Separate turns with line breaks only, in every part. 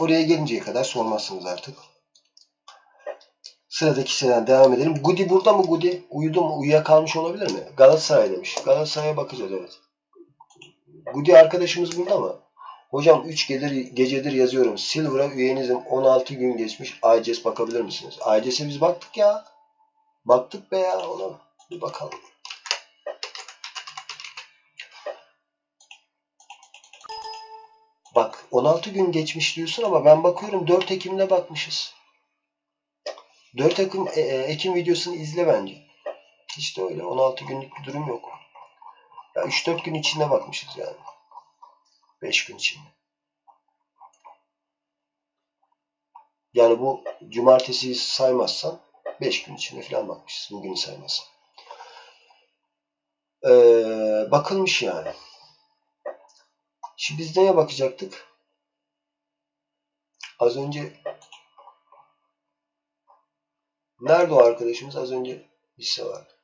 Oraya gelinceye kadar sormazsınız artık. Sıradaki sırada devam edelim. Gudi burada mı Gudi? Uyudu mu? Uyuyakalmış olabilir mi? Galatasaray demiş. Galatasaray'a bakacağız evet. Gudi arkadaşımız burada mı? Hocam 3 gelir, gecedir yazıyorum. Silver'a üyenizim 16 gün geçmiş. ICS bakabilir misiniz? ICS'e biz baktık ya. Baktık be ya ona. Bir bakalım. Bak 16 gün geçmiş diyorsun ama ben bakıyorum 4 Ekim'de bakmışız. 4 Ekim, e, e, Ekim videosunu izle bence. İşte öyle 16 günlük bir durum yok. Ya 3-4 gün içinde bakmışız yani. 5 gün içinde. Yani bu cumartesiyi saymazsan 5 gün içinde falan bakmışız. Bugünü saymazsan. Ee, bakılmış yani. Şimdi biz neye bakacaktık? Az önce Nerede o arkadaşımız? Az önce hisse vardı.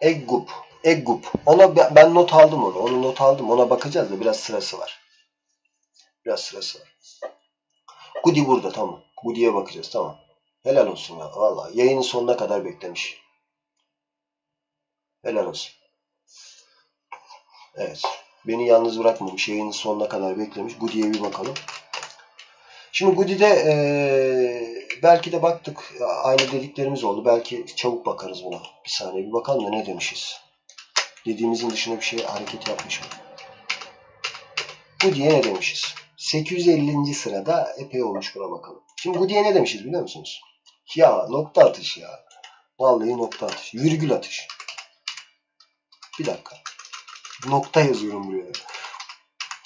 Eggup. Eggup. Ona ben not aldım onu. Onu not aldım. Ona bakacağız da biraz sırası var. Biraz sırası var. Gudi burada tamam. Gudi'ye bakacağız tamam. Helal olsun ya. Vallahi yayının sonuna kadar beklemiş. Helal olsun. Evet. Beni yalnız bırakmamış. Yayının sonuna kadar beklemiş. Goody'ye bir bakalım. Şimdi Goody'de eee, belki de baktık. Aynı dediklerimiz oldu. Belki çabuk bakarız buna. Bir saniye bir bakalım da ne demişiz. Dediğimizin dışında bir şey hareket yapmış mı? Goody'ye ne demişiz? 850. sırada epey olmuş buna bakalım. Şimdi Goody'ye ne demişiz biliyor musunuz? Ya nokta atış ya. Vallahi nokta atış. Virgül atış. Bir dakika. Nokta yazıyorum buraya.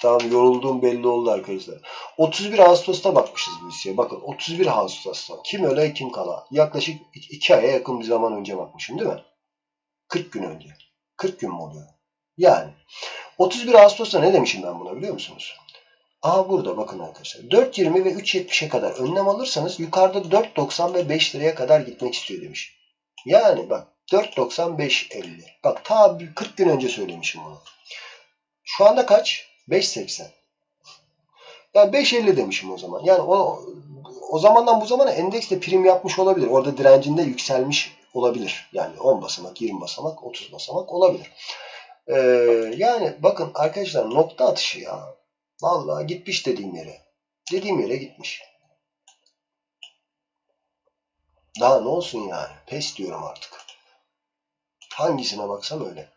Tamam yorulduğum belli oldu arkadaşlar. 31 Ağustos'ta bakmışız bu hisseye. Bakın 31 Ağustos'ta. Kim öle kim kala. Yaklaşık 2 aya yakın bir zaman önce bakmışım değil mi? 40 gün önce. 40 gün mü oluyor? Yani. 31 Ağustos'ta ne demişim ben buna biliyor musunuz? Aha burada bakın arkadaşlar. 4.20 ve 3.70'e kadar önlem alırsanız yukarıda 4.90 ve 5 liraya kadar gitmek istiyor demiş. Yani bak 4.95.50. Bak ta bir 40 gün önce söylemişim bunu. Şu anda kaç? 5.80. Yani 5.50 demişim o zaman. Yani o, o zamandan bu zamana endeks de prim yapmış olabilir. Orada direncinde yükselmiş olabilir. Yani 10 basamak, 20 basamak, 30 basamak olabilir. Ee, yani bakın arkadaşlar nokta atışı ya. Vallahi gitmiş dediğim yere. Dediğim yere gitmiş. Daha ne olsun yani? Pes diyorum artık. Hangisine baksam öyle.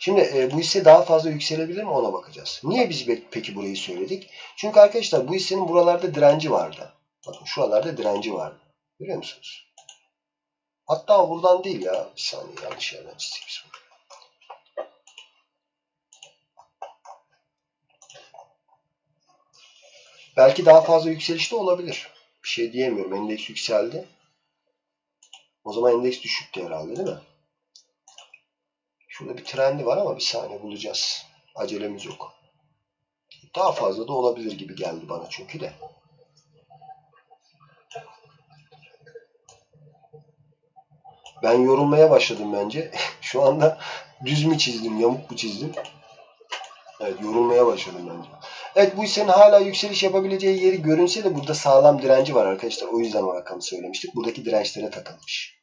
Şimdi e, bu hisse daha fazla yükselebilir mi ona bakacağız. Niye biz peki burayı söyledik? Çünkü arkadaşlar bu hissenin buralarda direnci vardı. Bakın şuralarda direnci vardı. Görüyor musunuz? Hatta buradan değil ya. Bir saniye yanlış yerden çizdik biz bunu. Belki daha fazla yükselişte olabilir. Bir şey diyemiyorum. Endeks yükseldi. O zaman endeks düşüktü herhalde değil mi? Şurada bir trendi var ama bir saniye bulacağız. Acelemiz yok. Daha fazla da olabilir gibi geldi bana çünkü de. Ben yorulmaya başladım bence. Şu anda düz mü çizdim, yamuk mu çizdim? Evet, yorulmaya başladım bence. Evet, bu hissenin hala yükseliş yapabileceği yeri görünse de burada sağlam direnci var arkadaşlar. O yüzden o rakamı söylemiştik. Buradaki dirençlere takılmış.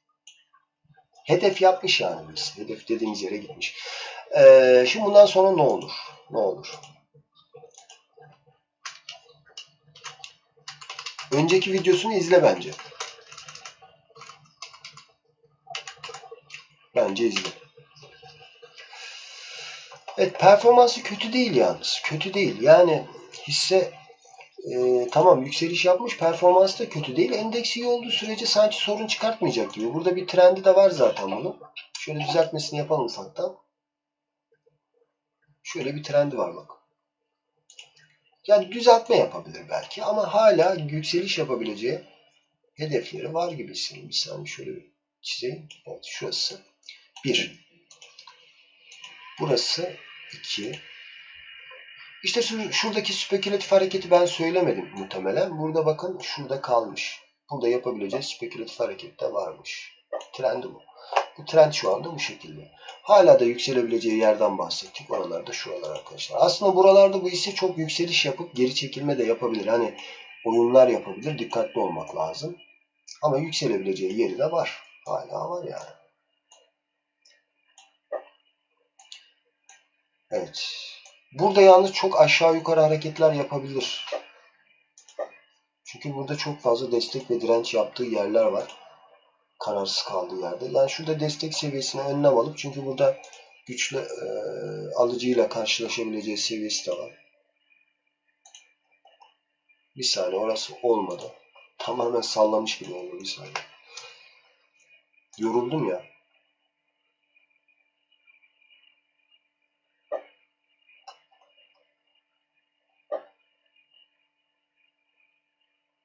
Hedef yapmış yani biz. Hedef dediğimiz yere gitmiş. Ee, şimdi bundan sonra ne olur? Ne olur? Önceki videosunu izle bence. Bence izle. Evet performansı kötü değil yalnız. Kötü değil. Yani hisse e, tamam yükseliş yapmış. Performansı da kötü değil. Endeks iyi olduğu sürece sanki sorun çıkartmayacak gibi. Burada bir trendi de var zaten bunun. Şöyle düzeltmesini yapalım ufaktan. Şöyle bir trendi var bak. Yani düzeltme yapabilir belki ama hala yükseliş yapabileceği hedefleri var gibi hissediyorum. Bir saniye şöyle bir çizeyim. Evet şurası 1. Burası 2. İşte şu- şuradaki spekülatif hareketi ben söylemedim muhtemelen. Burada bakın şurada kalmış. Burada yapabileceği spekülatif hareket de varmış. Trendi bu. Bu trend şu anda bu şekilde. Hala da yükselebileceği yerden bahsettik. Oralarda şuralar arkadaşlar. Aslında buralarda bu hisse çok yükseliş yapıp geri çekilme de yapabilir. Hani oyunlar yapabilir. Dikkatli olmak lazım. Ama yükselebileceği yeri de var. Hala var yani. Evet. Burada yalnız çok aşağı yukarı hareketler yapabilir. Çünkü burada çok fazla destek ve direnç yaptığı yerler var. Kararsız kaldığı yerde. Yani şurada destek seviyesine önlem alıp çünkü burada güçlü e, alıcıyla karşılaşabileceği seviyesi de var. Bir saniye orası olmadı. Tamamen sallamış gibi oldu bir saniye. Yoruldum ya.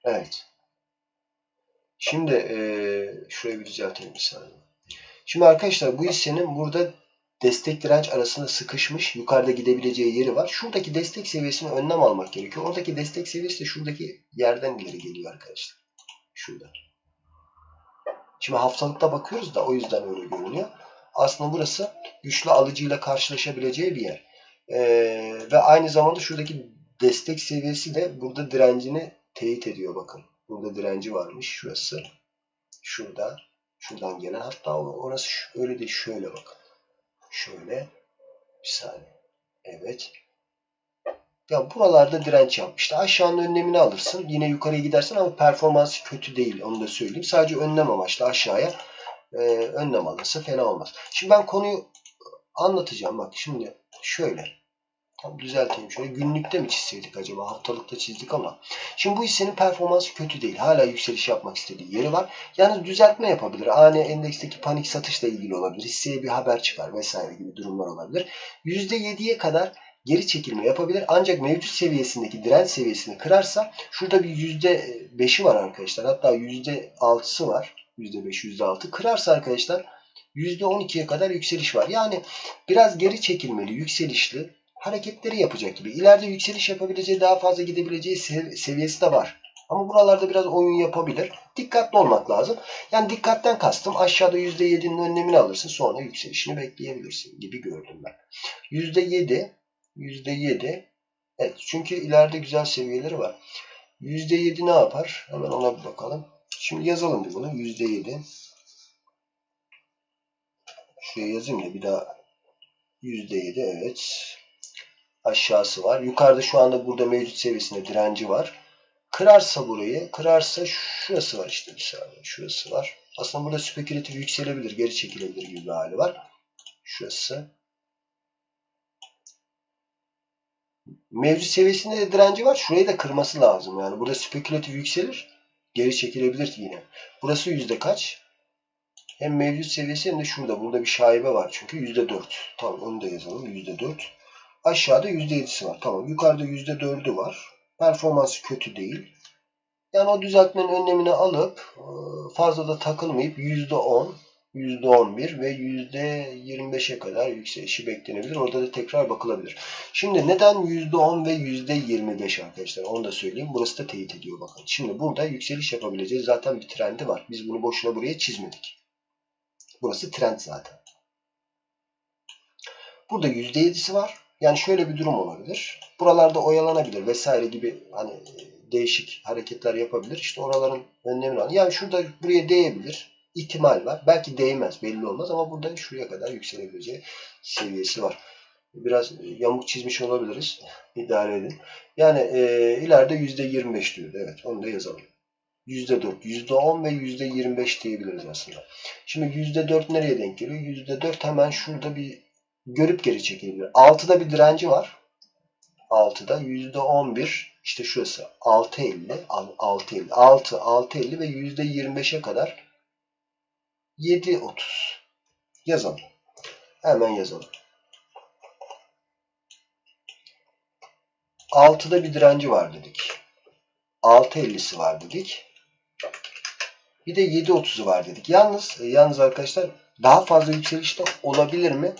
Evet. Şimdi e, şurayı bir düzeltelim bir. Şimdi arkadaşlar bu hissenin burada destek direnç arasında sıkışmış yukarıda gidebileceği yeri var. Şuradaki destek seviyesine önlem almak gerekiyor. Oradaki destek seviyesi de şuradaki yerden ileri geliyor arkadaşlar. Şurada. Şimdi haftalıkta bakıyoruz da o yüzden öyle görünüyor. Aslında burası güçlü alıcıyla karşılaşabileceği bir yer. Ee, ve aynı zamanda şuradaki destek seviyesi de burada direncini teyit ediyor bakın. Burada direnci varmış. Şurası. Şurada. Şuradan gelen. Hatta orası öyle değil. Şöyle bakın. Şöyle. Bir saniye. Evet. Ya buralarda direnç yapmıştı. Aşağının önlemini alırsın. Yine yukarıya gidersin ama performansı kötü değil. Onu da söyleyeyim. Sadece önlem amaçlı aşağıya e, önlem alırsa fena olmaz. Şimdi ben konuyu anlatacağım. Bak şimdi şöyle. Düzelteyim şöyle. Günlükte mi çizseydik acaba? Haftalıkta çizdik ama. Şimdi bu hissenin performansı kötü değil. Hala yükseliş yapmak istediği yeri var. Yalnız düzeltme yapabilir. Ani endeksteki panik satışla ilgili olabilir. Hisseye bir haber çıkar vesaire gibi durumlar olabilir. %7'ye kadar geri çekilme yapabilir. Ancak mevcut seviyesindeki direnç seviyesini kırarsa şurada bir %5'i var arkadaşlar. Hatta %6'sı var. %5, %6. Kırarsa arkadaşlar %12'ye kadar yükseliş var. Yani biraz geri çekilmeli, yükselişli hareketleri yapacak gibi. İleride yükseliş yapabileceği, daha fazla gidebileceği sev seviyesi de var. Ama buralarda biraz oyun yapabilir. Dikkatli olmak lazım. Yani dikkatten kastım aşağıda %7'nin önlemini alırsın sonra yükselişini bekleyebilirsin gibi gördüm ben. %7 %7 Evet çünkü ileride güzel seviyeleri var. %7 ne yapar? Hemen ona bir bakalım. Şimdi yazalım bir bunu. %7 Şuraya yazayım da bir daha %7 evet. Aşağısı var. Yukarıda şu anda burada mevcut seviyesinde direnci var. Kırarsa burayı, kırarsa şurası var işte bir saniye. Şurası var. Aslında burada spekülatif yükselebilir, geri çekilebilir gibi bir hali var. Şurası. Mevcut seviyesinde de direnci var. Şurayı da kırması lazım. Yani burada spekülatif yükselir. Geri çekilebilir yine. Burası yüzde kaç? Hem mevcut seviyesi hem de şurada. Burada bir şaibe var çünkü yüzde dört. Tamam onu da yazalım. Yüzde dört. Aşağıda yüzde yedisi var. Tamam. Yukarıda yüzde dördü var. Performansı kötü değil. Yani o düzeltmenin önlemini alıp fazla da takılmayıp yüzde on %11 ve %25'e kadar yükselişi beklenebilir. Orada da tekrar bakılabilir. Şimdi neden %10 ve %25 arkadaşlar? Onu da söyleyeyim. Burası da teyit ediyor bakın. Şimdi burada yükseliş yapabileceği zaten bir trendi var. Biz bunu boşuna buraya çizmedik. Burası trend zaten. Burada %7'si var. Yani şöyle bir durum olabilir. Buralarda oyalanabilir vesaire gibi hani değişik hareketler yapabilir. İşte oraların önlemini al. Yani şurada buraya değebilir ihtimal var. Belki değmez belli olmaz ama burada şuraya kadar yükselebileceği seviyesi var. Biraz yamuk çizmiş olabiliriz. İdare edin. Yani e, ileride %25 diyor. Evet onu da yazalım. %4, %10 ve %25 diyebiliriz aslında. Şimdi %4 nereye denk geliyor? %4 hemen şurada bir görüp geri çekilebilir. 6'da bir direnci var. 6'da %11 işte şurası 6.50 6.50 6 6.50 ve %25'e kadar 7.30 yazalım. Hemen yazalım. 6'da bir direnci var dedik. 6.50'si var dedik. Bir de 7.30'u var dedik. Yalnız yalnız arkadaşlar daha fazla yükselişte olabilir mi?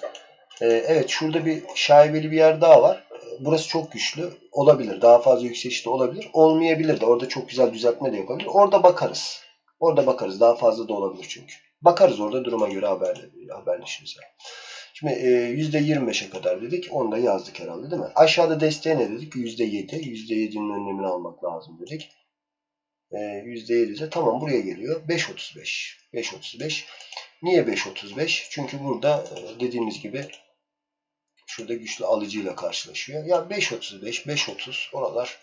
Ee, evet şurada bir şaibeli bir yer daha var. Burası çok güçlü. Olabilir. Daha fazla yükselişte olabilir. Olmayabilir de. Orada çok güzel düzeltme de yapabilir. Orada bakarız. Orada bakarız. Daha fazla da olabilir çünkü. Bakarız orada duruma göre haber, haberleşiriz. Şimdi e, %25'e kadar dedik. Onu da yazdık herhalde değil mi? Aşağıda desteğe ne dedik? %7. %7'nin önlemini almak lazım dedik. E, %7 ise tamam buraya geliyor. 5.35. 5.35. Niye 5.35? Çünkü burada e, dediğimiz gibi şurada güçlü alıcıyla karşılaşıyor. Ya 5.35, 5.30 oralar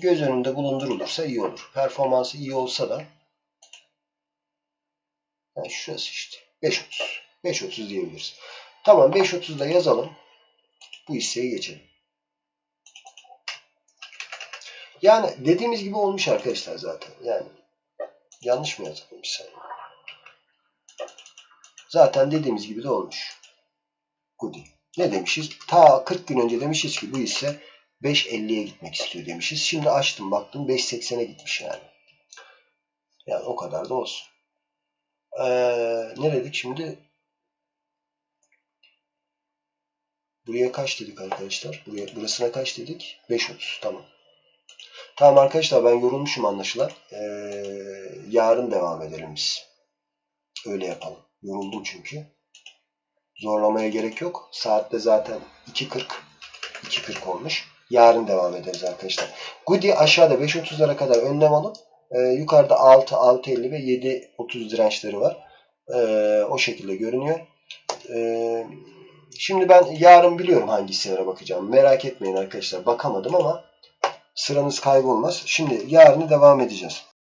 göz önünde bulundurulursa iyi olur. Performansı iyi olsa da yani şurası işte 5.30. 5.30 diyebiliriz. Tamam 5.30'da yazalım. Bu hisseye geçelim. Yani dediğimiz gibi olmuş arkadaşlar zaten. Yani yanlış mı yazdım bir. Zaten dediğimiz gibi de olmuş. Goody. Ne demişiz? Ta 40 gün önce demişiz ki bu hisse 5.50'ye gitmek istiyor demişiz. Şimdi açtım baktım 5.80'e gitmiş yani. Yani o kadar da olsun. Ee, ne dedik şimdi? Buraya kaç dedik arkadaşlar? Buraya, burasına kaç dedik? 5.30 tamam. Tamam arkadaşlar ben yorulmuşum anlaşılan. Ee, yarın devam edelim biz. Öyle yapalım. Yoruldum çünkü. Zorlamaya gerek yok. Saatte zaten 2.40 2.40 olmuş. Yarın devam ederiz arkadaşlar. Goody aşağıda 5.30'lara kadar önlem alıp e, yukarıda 6, 6.50 ve 7.30 dirençleri var. E, o şekilde görünüyor. E, şimdi ben yarın biliyorum hangi hisselere bakacağım. Merak etmeyin arkadaşlar. Bakamadım ama sıranız kaybolmaz. Şimdi yarını devam edeceğiz.